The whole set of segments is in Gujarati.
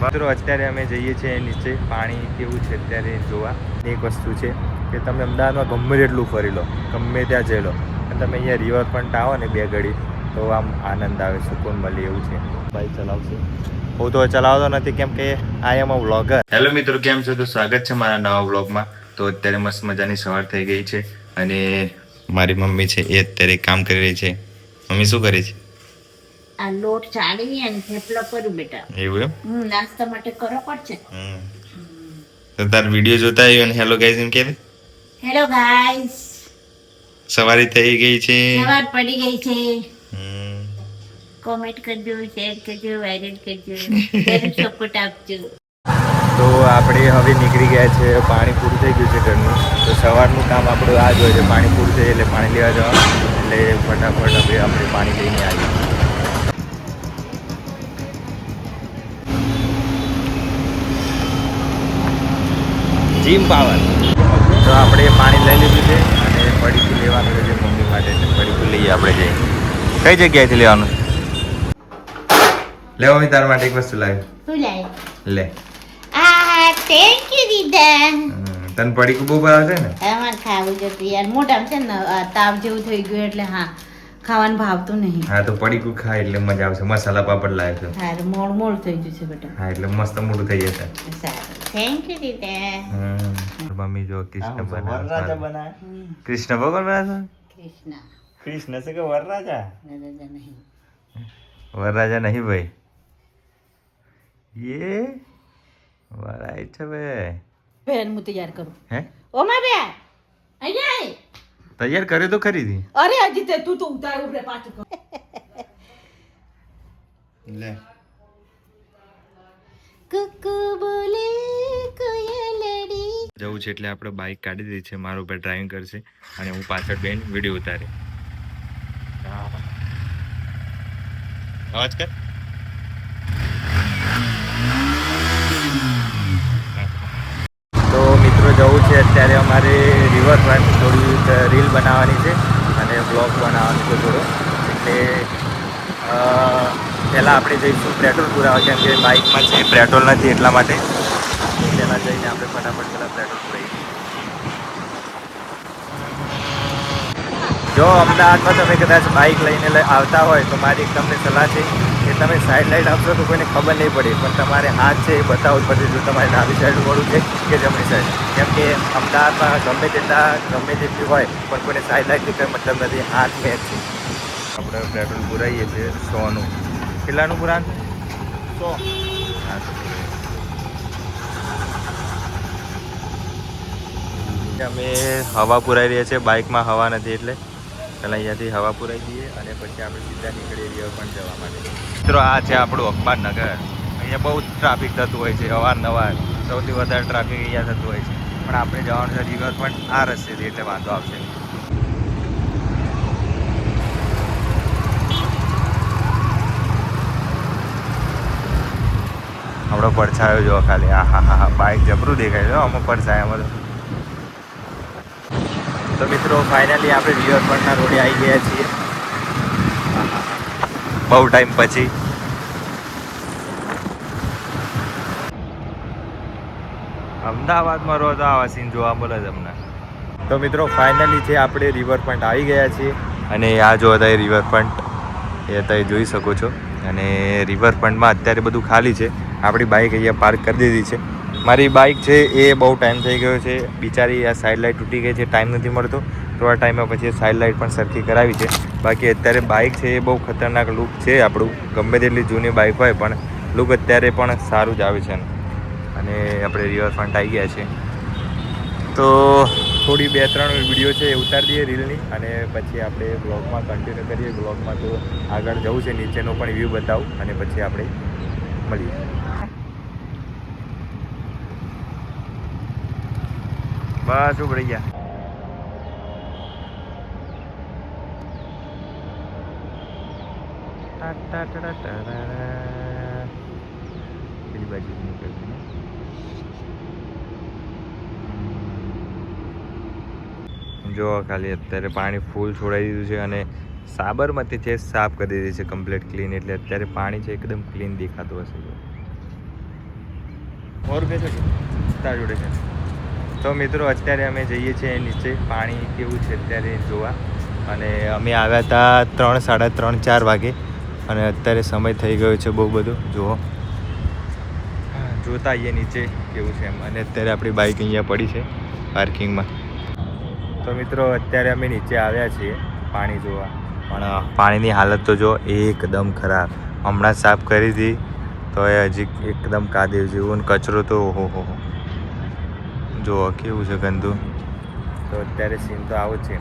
મિત્રો અત્યારે અમે જઈએ છીએ નીચે. પાણી કેવું છે અત્યારે જોવા? એક વસ્તુ છે કે તમે અમદાવાદમાં ગમે તેટલું ફરી લો ગમે ત્યાં જઈ લો. અને તમે અહીંયા રિવરફ્રન્ટ આવો ને બે ઘડી તો આમ આનંદ આવે સુકૂન મળે એવું છે. બાઈક ચલાવશે. હું તો ચલાવતો નથી કેમ કે આઈ એમ અ વ્લોગર હેલો મિત્રો કેમ છો? તો સ્વાગત છે મારા નવા વ્લોગમાં તો અત્યારે મસ્ત મજાની સવાર થઈ ગઈ છે. અને મારી મમ્મી છે એ અત્યારે કામ કરી રહી છે. મમ્મી શું કરે છે? આ લોટ ચાળી અને થેપલો કરું બેટા. એવું એમ? હમ નાસ્તા માટે કરો પડશે. તો તાર વીડિયો જોતા આવ્યો અને હેલો ગાઈઝ એમ કે હેલો ગાઈઝ સવારી થઈ ગઈ છે. સવાર પડી ગઈ છે. હમ. કોમેન્ટ કરજો શેર કરજો વાયરલ કરજો સપોર્ટ આપજો. તો આપણે હવે નીકળી ગયા છે પાણી પૂરું થઈ ગયું છે ઘરનું. તો સવારનું કામ આપણું આ જ હોય છે પાણી પૂરું થઈ એટલે પાણી લેવા જવાનું. એટલે ફટાફટ હવે આપણે પાણી લઈને આવીએ. જીમ પાવર તો આપણે પાણી લઈ લીધું છે અને પડીકું લેવાનું છે મમ્મી માટે પડીકું લઈએ આપણે જઈ. કઈ જગ્યાએથી લેવાનું? લેવો મેં તારા માટે એક વસ્તુ લાવી. લે. આ થેન્ક યુ દીદા હમ, તને પડીકું બહુ ભાવે છે ને? ખાવું જતું યાર. મોટા છે ને આ તાવ જેવું થઈ ગયું એટલે હા. ખાવાનું ભાવતું નહીં. હા તો પડીકું ખાય એટલે મજા આવશે. મસાલા પાપડ લાવ્યો છે. સારું મોડ મોડ થઈ જશે છે બેટા. હા એટલે મસ્ત મોડું થઈ જશે. થેન્ક યુ દીદા હમ. મમ્મી જો કૃષ્ણ બનાવે હમ, કૃષ્ણ ભગવાન બનાવે કૃષ્ણ. કૃષ્ણ છે કે વરરાજા? દાદા નહીં. વરરાજા નહીં ભાઈ. યે વરાય છે બે બેન હું તૈયાર કરું. હે? ઓ મા બે અહીંયા આય. તૈયાર કર્યો તો ખરી દી. અરે હજી તે તું તો ઉતાર ઉપરે પાછું કર. લે. કુકુ બોલે કોયલડી જવું છે એટલે આપણે બાઇક કાઢી દીધી છે મારો ઉપર ડ્રાઇવિંગ કરશે અને હું પાછળ બેન વીડિયો ઉતારે અવાજ કર તો મિત્રો જવું છે અત્યારે અમારે રિવરફ્રન્ટ થોડી રીલ બનાવવાની છે અને બ્લોગ બનાવવાનો છે થોડો. એટલે પહેલાં આપણે જઈશું પેટ્રોલ પુરાવા કેમ કે બાઇકમાં છે, પેટ્રોલ નથી એટલા માટે. પહેલાં જઈને આપણે ફટાફટ પહેલાં પેટ્રોલ પુરાવીએ જો અમદાવાદમાં તમે કદાચ બાઇક લઈને આવતા હોય તો મારી એક તમને સલાહ છે કે તમે સાઈડ લાઈટ આપશો તો કોઈને ખબર નહીં પડે પણ તમારે હાથ છે એ બતાવવું જ પડશે જો તમારે ડાબી સાઈડ વળું છે કે જમણી સાઈડ કેમ કે અમદાવાદમાં ગમે તેટલા ગમે તેટલી હોય પણ કોઈને સાઈડ લાઇટથી કંઈ મતલબ નથી હાથ મેચ છે. આપણે પેટ્રોલ પુરાવીએ છીએ સોનું. કેટલાનું પુરાણ? સો. અમે હવા પુરાઈ રહ્યા છીએ બાઇકમાં હવા નથી એટલે. પહેલાં અહીંયાથી હવા પુરાઈ દઈએ અને પછી આપણે સીધા નીકળીએ રિવરફ્રન્ટ જવા માટે. મિત્રો, આ છે આપણું અખબારનગર અહીંયા બહુ ટ્રાફિક થતું હોય છે, અવારનવાર. સૌથી વધારે ટ્રાફિક અહીંયા થતું હોય છે. પણ આપણે જવાનું છે રિવરફ્રન્ટ આ રસ્તેથી, એટલે વાંધો આવશે. આપણો પડછાયો જો ખાલી. આ હા હા હા બાઇક જબરું દેખાય છે. હો અમુક પડછાયામાં તો મિત્રો ફાઇનલી આપણે રિવરફ્રન્ટના રોડે આવી ગયા છીએ. બહુ ટાઈમ પછી. અમદાવાદમાં તો આવા સીન જોવા મળે છે અમને. તો મિત્રો ફાઇનલી છે આપણે રિવરફ્રન્ટ આવી ગયા છીએ, અને આ જો હતા રિવરફ્રન્ટ એ તમે જોઈ શકો છો. અને રિવરફ્રન્ટમાં અત્યારે બધું ખાલી છે. આપણી બાઇક અહીંયા પાર્ક કરી દીધી છે. મારી બાઇક છે એ બહુ ટાઈમ થઈ ગયો છે. બિચારી આ સાઈડ લાઇટ તૂટી ગઈ છે ટાઈમ નથી મળતો. થોડા ટાઈમમાં પછી સાઈડ લાઇટ પણ સરખી કરાવી છે. બાકી અત્યારે બાઇક છે એ બહુ ખતરનાક લુક છે. આપણું ગમે તેટલી જૂની બાઇક હોય, પણ લુક અત્યારે પણ સારું જ આવે છે અને આપણે રિવરફ્રન્ટ આવી ગયા છે તો થોડી બે ત્રણ વીડિયો છે એ ઉતારી દઈએ રીલની અને પછી આપણે બ્લોગમાં કન્ટિન્યુ કરીએ. બ્લોગમાં તો આગળ જવું છે, નીચેનો પણ વ્યૂ બતાવું. અને પછી આપણે મળીએ. બસ ઉભરી ગયા. પેલી બાજુ નીકળ્યું જો ખાલી અત્યારે પાણી ફૂલ છોડાઈ દીધું છે અને સાબરમતી છે સાફ કરી દીધી છે કમ્પ્લીટ ક્લીન. એટલે અત્યારે પાણી છે એકદમ ક્લીન દેખાતું હશે. તારા જોડે છે તો મિત્રો, અત્યારે અમે જઈએ છીએ નીચે. પાણી કેવું છે અત્યારે જોવા? અને અમે આવ્યા હતા ત્રણ, સાડા ત્રણ, ચાર વાગે. અને અત્યારે સમય થઈ ગયો છે બહુ બધો. જુઓ. જોતા આવીએ નીચે કેવું છે એમ. અને અત્યારે આપણી બાઇક અહીંયા પડી છે પાર્કિંગમાં. તો મિત્રો, અત્યારે અમે નીચે આવ્યા છીએ પાણી જોવા. પણ પાણીની હાલત તો જો એકદમ ખરાબ. હમણાં સાફ કરી હતી તો એ હજી એકદમ કાદેવ જેવું ને કચરો તો ઓહો હો હો. જુઓ, કેવું છે ગંદુ? તો અત્યારે સીન તો આવો જ છે.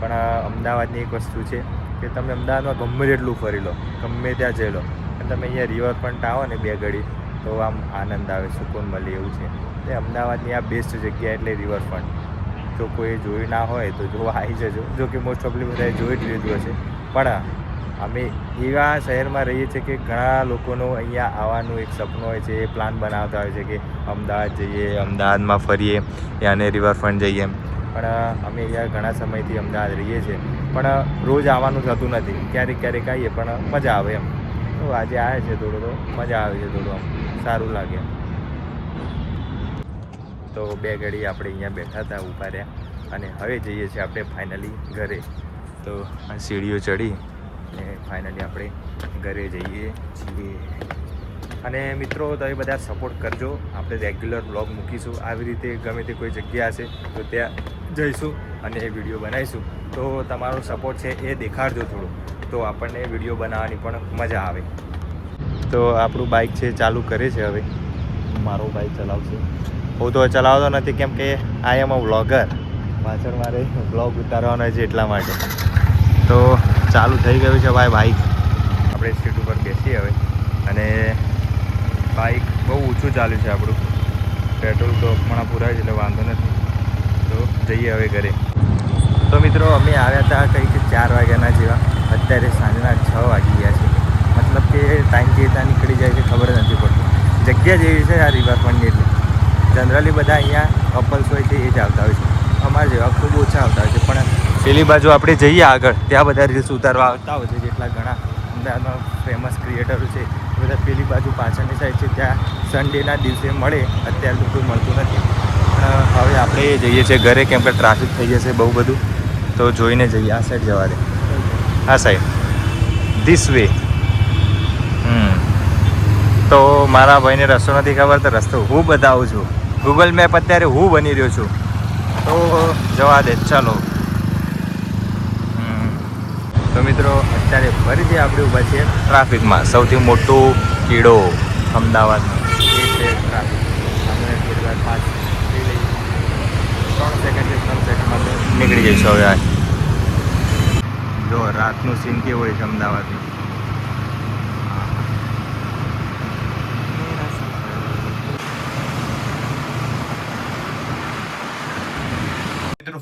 પણ અમદાવાદની એક વસ્તુ છે કે તમે અમદાવાદમાં ગમે તેટલું ફરી લો, ગમે ત્યાં જઈ લો. અને તમે અહીંયા રિવરફ્રન્ટ આવો ને બે ઘડી, તો આમ આનંદ આવે, સુકૂન મળે એવું છે. એ અમદાવાદની આ બેસ્ટ જગ્યા એટલે રિવરફ્રન્ટ જો કોઈ જોયું ના હોય તો જોવા આવી જજો. જો કે મોસ્ટ ઓફલી બધાએ જોઈ જ લીધું હશે. પણ અમે એવા શહેરમાં રહીએ છીએ કે ઘણા લોકોનું અહીંયા આવવાનું એક સપનું હોય છે, એ પ્લાન બનાવતા હોય છે કે અમદાવાદ જઈએ, અમદાવાદમાં ફરીએ યાને રિવરફ્રન્ટ જઈએ પણ અમે અહીંયા ઘણા સમયથી અમદાવાદ રહીએ છીએ. પણ રોજ આવવાનું થતું નથી. ક્યારેક ક્યારેક આવીએ, પણ મજા આવે એમ. તો આજે આવે છે થોડું તો, મજા આવે છે થોડું આમ. સારું લાગે. તો બે ઘડી આપણે અહીંયા બેઠા હતા, ઊભા રહ્યા. અને હવે જઈએ છીએ આપણે ફાઇનલી ઘરે. તો સીડીઓ ચડી. અને ફાઇનલી આપણે ઘરે જઈએ છીએ. અને મિત્રો, તમે બધા સપોર્ટ કરજો. આપણે રેગ્યુલર બ્લોગ મૂકીશું. આવી રીતે ગમે તે કોઈ જગ્યા હશે, તો ત્યાં જઈશું અને એ વીડિયો બનાવીશું. તો તમારો સપોર્ટ છે એ દેખાડજો થોડું. તો આપણને વીડિયો બનાવવાની પણ મજા આવે. તો આપણું બાઇક છે, ચાલુ કરે છે હવે. મારો બાઇક ચલાવશે. હું તો ચલાવતો નથી, કેમ કે આઈ એમ અ વ્લોગર પાછળ મારે બ્લોગ ઉતારવાનો છે એટલા માટે. તો ચાલુ થઈ ગયું છે ભાઈ બાઇક આપણે સીટ ઉપર બેસીએ હવે. અને બાઇક બહુ ઊંચું ચાલ્યું છે આપણું. પેટ્રોલ તો હમણાં પૂરાય છે, એટલે વાંધો નથી. તો જઈએ હવે ઘરે. તો મિત્રો, અમે આવ્યા હતા કંઈક ચાર વાગ્યાના જેવા. અત્યારે સાંજના છ વાગી ગયા છે. મતલબ કે ટાઈમ કેવી રીતના નીકળી જાય છે, ખબર નથી પડતી. જગ્યા જેવી છે આ રિવરફ્રન્ટની એટલે. જનરલી બધા અહીંયા કપલ્સ હોય છે, એ જ આવતા હોય છે. અમારા જેવા ખૂબ ઓછા આવતા હોય છે, પણ પેલી બાજુ આપણે જઈએ આગળ. ત્યાં બધા રીલ્સ ઉતારવા આવતા હોય છે, જેટલા ઘણા. અમદાવાદમાં ફેમસ ક્રિએટરો છે બધા પેલી બાજુ પાછળની સાઈડ છે, ત્યાં સન્ડેના દિવસે મળે, અત્યારે તો કોઈ મળતું નથી. હવે આપણે જઈએ છીએ ઘરે, કેમ કે ટ્રાફિક થઈ જશે બહુ બધું. તો જોઈને જઈએ, આ સાઈડ જવા દે. આ સાઈડ ધીસ વે તો મારા ભાઈને રસ્તો નથી ખબર, તો રસ્તો હું બતાવું છું. ગૂગલ મેપ અત્યારે હું બની રહ્યો છું. તો જવા દે, ચાલો. તો મિત્રો, અત્યારે ફરીથી આપણે ઊભા છીએ ટ્રાફિકમાં. સૌથી મોટું કીડો અમદાવાદનો. એ છે ટ્રાફિક. આપણે થોડી પાંચ ત્રણ સેકન્ડ ત્રણ સેકન્ડમાં નીકળી જઈશું હવે જો રાતનું સીન કેવું હોય છે અમદાવાદનું?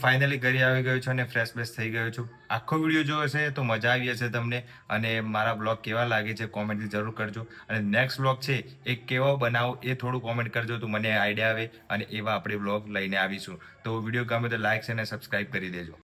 ફાઇનલી ઘરે આવી ગયો છું અને ફ્રેશ બેશ થઈ ગયો છું. આખો વીડિયો જોયો હશે તો મજા આવી હશે તમને અને મારા બ્લોગ કેવા લાગે છે કોમેન્ટથી જરૂર કરજો. અને નેક્સ્ટ બ્લોગ છે એ કેવો બનાવો એ થોડું કોમેન્ટ કરજો તો મને આઈડિયા આવે અને એવા આપણે બ્લોગ લઈને આવીશું. તો વીડિયો ગમે તો લાઇક છે અને સબસ્ક્રાઈબ કરી દેજો.